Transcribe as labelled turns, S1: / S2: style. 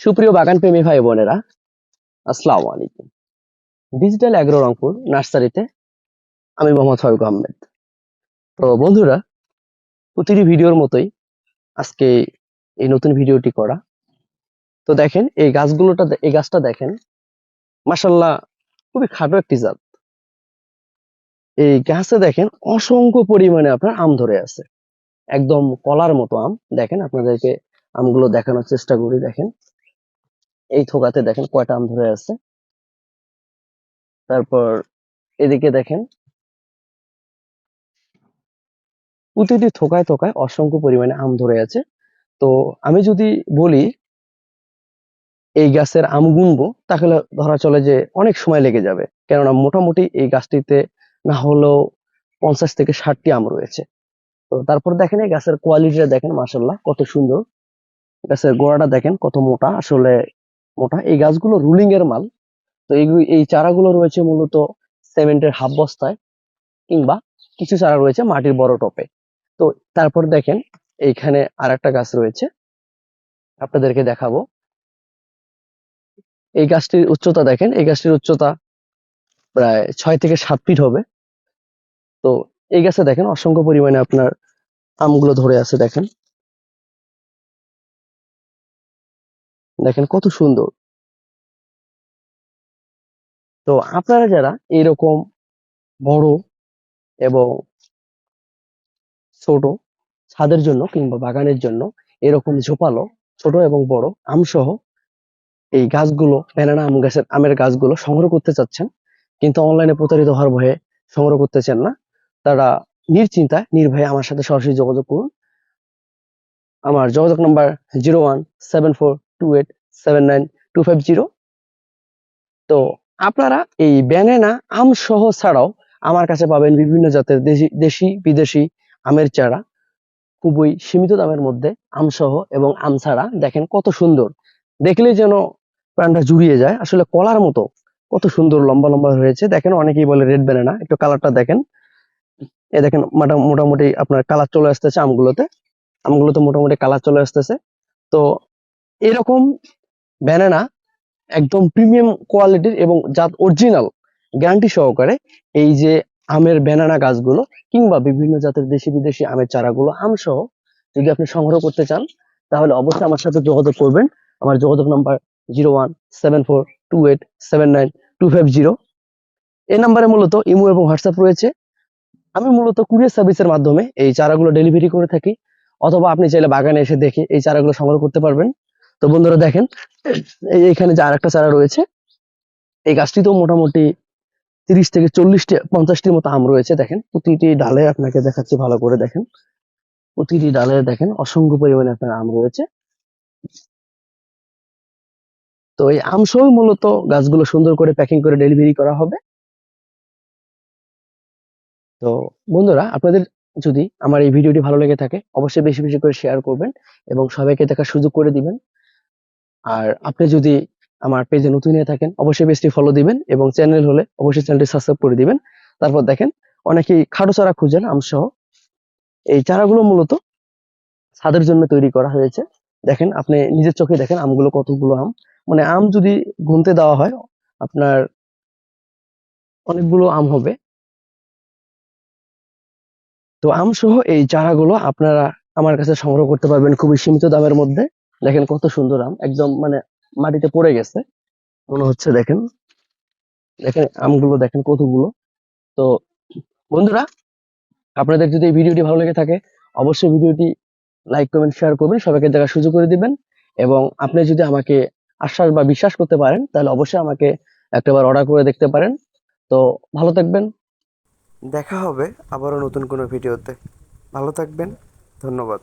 S1: সুপ্রিয় বাগান প্রেমী ভাই বোনেরা, আসসালামু আলাইকুম। ডিজিটাল অ্যাগ্রো রংপুর নার্সারিতে আমি মোহাম্মদ ফারুক আহমেদ। তো বন্ধুরা, প্রতিটি ভিডিওর মতোই আজকে এই নতুন ভিডিওটি করা। তো দেখেন, এই গাছগুলোটা এই গাছটা দেখেন মাসাল্লাহ খুবই খাটো একটি জাত। এই গাছে দেখেন অসংখ্য পরিমাণে আপনার আম ধরে আছে। একদম কলার মতো আম। দেখেন, আপনাদেরকে আমগুলো দেখানোর চেষ্টা করি, দেখেন। এই থোকাতে দেখেন কয়টা আম ধরে আছে। তারপর এদিকে দেখেন প্রতিটি থোকায় থোকায় অসংখ্য পরিমাণে আম ধরে আছে। তো আমি যদি বলি এই গাছের আম গুনবো, তাহলে ধরা চলে যে অনেক সময় লেগে যাবে। কেননা মোটামুটি এই গাছটিতে না হলেও পঞ্চাশ থেকে ষাটটি আম রয়েছে। তো তারপর দেখেন এই গাছের কোয়ালিটিটা দেখেন মাসাল্লাহ কত সুন্দর। গাছের গোড়াটা দেখেন কত মোটা। আসলে মোটা। এই গাছগুলো রুলিং এর মাল। তো এই চারাগুলো রয়েছে মূলত সিমেন্টের হাফ বস্তায় কিংবা কিছু চারা রয়েছে মাটির বড় টপে। তো তারপর দেখেন, এইখানে আর একটা গাছ রয়েছে। আপনাদেরকে দেখাবো। এই গাছটির উচ্চতা দেখেন, এই গাছটির উচ্চতা প্রায় ছয় থেকে সাত ফিট হবে। তো এই গাছে দেখেন, অসংখ্য পরিমাণে আপনার আমগুলো ধরে আছে দেখেন। দেখেন কত সুন্দর। তো আপনারা যারা এরকম বড় এবং ছোট ছাদের জন্য কিংবা বাগানের জন্য এরকম ঝোপালো ছোট এবং বড় আম সহ এই গাছগুলো ব্যানানা আম গাছের আমের গাছগুলো সংগ্রহ করতে চাচ্ছেন কিন্তু অনলাইনে প্রতারিত হওয়ার ভয়ে সংগ্রহ করতে চান না, তারা নিশ্চিন্তায়, নির্ভয়ে আমার সাথে সরাসরি যোগাযোগ করুন। আমার যোগাযোগ number zero one seven four তো আপনারা এই ব্যানানা আম সহ ছাড়াও আমার কাছে পাবেন বিভিন্ন জাতের দেশি দেশি, বিদেশি আমের চারা। খুবই সীমিত দামের মধ্যে আম সহ এবং আম ছাড়া। দেখেন কত সুন্দর। দেখলেই যেন প্রাণটা জুড়িয়ে যায়। আসলে কলার মতো কত সুন্দর লম্বা লম্বা হয়েছে। দেখেন অনেকেই বলে রেড ব্যানানা একটু কালারটা দেখেন। এ দেখেন মোটা- মোটামুটি আপনার কালার চলে আসতেছে আমগুলোতে। আমগুলোতে মোটামুটি কালার চলে আসতেছে। তো এরকম ব্যানানা একদম প্রিমিয়াম কোয়ালিটির এবং জাত অরিজিনাল গ্যারান্টি সহকারে এই যে আমের ব্যানানা গাছগুলো কিংবা বিভিন্ন জাতের দেশি বিদেশি আমের চারাগুলো, আম সহ যদি আপনি সংগ্রহ করতে চান, তাহলে অবশ্যই আমার সাথে যোগাযোগ করবেন। আমার যোগাযোগ number zero one seven four two eight seven nine two five zero এই নাম্বারে মূলত ইমো এবং হোয়াটসঅ্যাপ রয়েছে। আমি মূলত কুরিয়ার সার্ভিসের মাধ্যমে এই চারাগুলো ডেলিভারি করে থাকি। অথবা আপনি চাইলে বাগানে এসে দেখে এই চারাগুলো সংগ্রহ করতে পারবেন। তো বন্ধুরা দেখেন, এই এখানে যে আরেকটা চারা রয়েছে, এই গাছটিতেও মোটামুটি তিরিশ থেকে চল্লিশটি, পঞ্চাশটির মতো আম রয়েছে। দেখেন, প্রতিটি ডালে আপনাকে দেখাচ্ছি ভালো করে দেখেন। প্রতিটি ডালে দেখেন অসংখ্য পরিমাণে আপনার আম রয়েছে। তো এই আম সহ মূলত গাছগুলো সুন্দর করে প্যাকিং করে ডেলিভারি করা হবে। তো বন্ধুরা, আপনাদের যদি আমার এই ভিডিওটি ভালো লেগে থাকে, অবশ্যই বেশি বেশি করে শেয়ার করবেন এবং সবাইকে দেখার সুযোগ করে দিবেন। আর আপনি যদি আমার পেজে নতুন হয়ে থাকেন, অবশ্যই পেজটি ফলো দিবেন এবং চ্যানেল হলে অবশ্যই চ্যানেলটি সাবস্ক্রাইব করে দিবেন। তারপর দেখেন, অনেকেই খাটো চারা খুঁজেন আম সহ এই চারাগুলো মূলত ছাদের জন্য তৈরি করা হয়েছে। দেখেন, আপনি নিজের চোখে দেখেন আমগুলো কতগুলো আম। মানে আম যদি গুনতে দেওয়া হয়, আপনার অনেকগুলো আম হবে। তো আম সহ এই চারাগুলো আপনারা আমার কাছে সংগ্রহ করতে পারবেন খুবই সীমিত দামের মধ্যে। দেখেন কত সুন্দর আম, একদম মানে মাটিতে পড়ে গেছে। মনে হচ্ছে দেখেন দেখেন আমগুলো দেখেন কতগুলো। তো বন্ধুরা, আপনাদের যদি এই ভিডিওটি ভালো লেগে থাকে, অবশ্যই ভিডিওটি লাইক, কমেন্ট, শেয়ার করবেন, সবাইকে দেখার সুযোগ করে দিবেন। এবং আপনি যদি আমাকে আশ্বাস বা বিশ্বাস করতে পারেন, তাহলে অবশ্যই আমাকে একটাবার অর্ডার করে দেখতে পারেন। তো ভালো থাকবেন।
S2: দেখা হবে আবারও নতুন কোনো ভিডিওতে। ভালো থাকবেন। ধন্যবাদ।